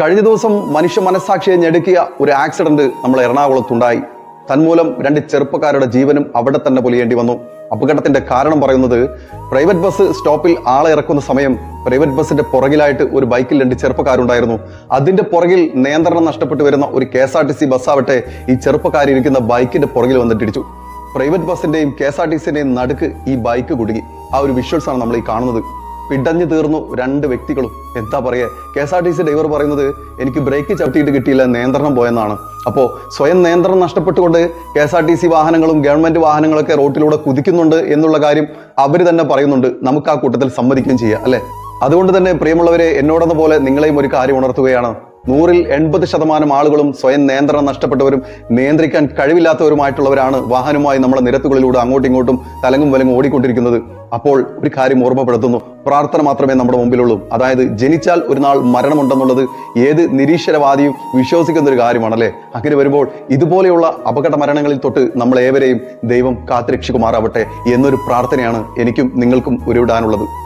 കഴിഞ്ഞ ദിവസം മനുഷ്യ മനസ്സാക്ഷിയെ ഞെടുക്കിയ ഒരു ആക്സിഡന്റ് നമ്മൾ എറണാകുളത്തുണ്ടായി. തന്മൂലം രണ്ട് ചെറുപ്പക്കാരുടെ ജീവനും അവിടെ തന്നെ പൊലിയേണ്ടി വന്നു. അപകടത്തിന്റെ കാരണം പറയുന്നത് പ്രൈവറ്റ് ബസ് സ്റ്റോപ്പിൽ ആളെ ഇറക്കുന്ന സമയം പ്രൈവറ്റ് ബസിന്റെ പുറകിലായിട്ട് ഒരു ബൈക്കിൽ രണ്ട് ചെറുപ്പക്കാരുണ്ടായിരുന്നു. അതിന്റെ പുറകിൽ നിയന്ത്രണം നഷ്ടപ്പെട്ടു വരുന്ന ഒരു K S R T C ബസ്സാവട്ടെ ഈ ചെറുപ്പക്കാരിരിക്കുന്ന ബൈക്കിന്റെ പുറകിൽ വന്നിട്ടിടിച്ചു പ്രൈവറ്റ് ബസ്സിന്റെയും കെ എസ് ആർ ടി സിന്റെയും നടുക്ക് ഈ ബൈക്ക് കുടുങ്ങി. ആ ഒരു വിഷ്വൽസ് ആണ് നമ്മൾ ഈ കാണുന്നത്. പിടഞ്ഞു തീർന്നു രണ്ട് വ്യക്തികളും. എന്താ പറയുക K S R T C driver പറയുന്നത് എനിക്ക് ബ്രേക്ക് ചവിട്ടിയിട്ട് കിട്ടിയില്ല നിയന്ത്രണം പോയെന്നാണ്. അപ്പോൾ സ്വയം നിയന്ത്രണം നഷ്ടപ്പെട്ടുകൊണ്ട് K S R T C വാഹനങ്ങളും ഗവൺമെന്റ് വാഹനങ്ങളൊക്കെ റോട്ടിലൂടെ കുതിക്കുന്നുണ്ട് എന്നുള്ള കാര്യം അവർ തന്നെ പറയുന്നുണ്ട്. നമുക്ക് ആ കൂട്ടത്തിൽ സമ്മതിക്കുകയും ചെയ്യാം അല്ലെ? അതുകൊണ്ട് തന്നെ പ്രിയമുള്ളവരെ എന്നോടെന്ന പോലെ നിങ്ങളെയും ഒരു കാര്യം ഉണർത്തുകയാണ്. നൂറിൽ എൺപത് ശതമാനം ആളുകളും സ്വയം നിയന്ത്രണം നഷ്ടപ്പെട്ടവരും നിയന്ത്രിക്കാൻ കഴിവില്ലാത്തവരുമായിട്ടുള്ളവരാണ് വാഹനവുമായി നമ്മുടെ നിരത്തുകളിലൂടെ അങ്ങോട്ടും ഇങ്ങോട്ടും തലങ്ങും വലങ്ങും ഓടിക്കൊണ്ടിരിക്കുന്നത്. അപ്പോൾ ഒരു കാര്യം ഓർമ്മപ്പെടുത്തുന്നു. പ്രാർത്ഥന മാത്രമേ നമ്മുടെ മുമ്പിലുള്ളൂ. അതായത് ജനിച്ചാൽ ഒരു നാൾ മരണമുണ്ടെന്നുള്ളത് ഏത് നിരീശ്വരവാദിയും വിശ്വസിക്കുന്ന ഒരു കാര്യമാണല്ലേ? അങ്ങനെ വരുമ്പോൾ ഇതുപോലെയുള്ള അപകട മരണങ്ങളിൽ തൊട്ട് നമ്മൾ ഏവരെയും ദൈവം കാത്തുരക്ഷിക്കുമാറാവട്ടെ എന്നൊരു പ്രാർത്ഥനയാണ് എനിക്കും നിങ്ങൾക്കും ഉരുവിടാനുള്ളത്.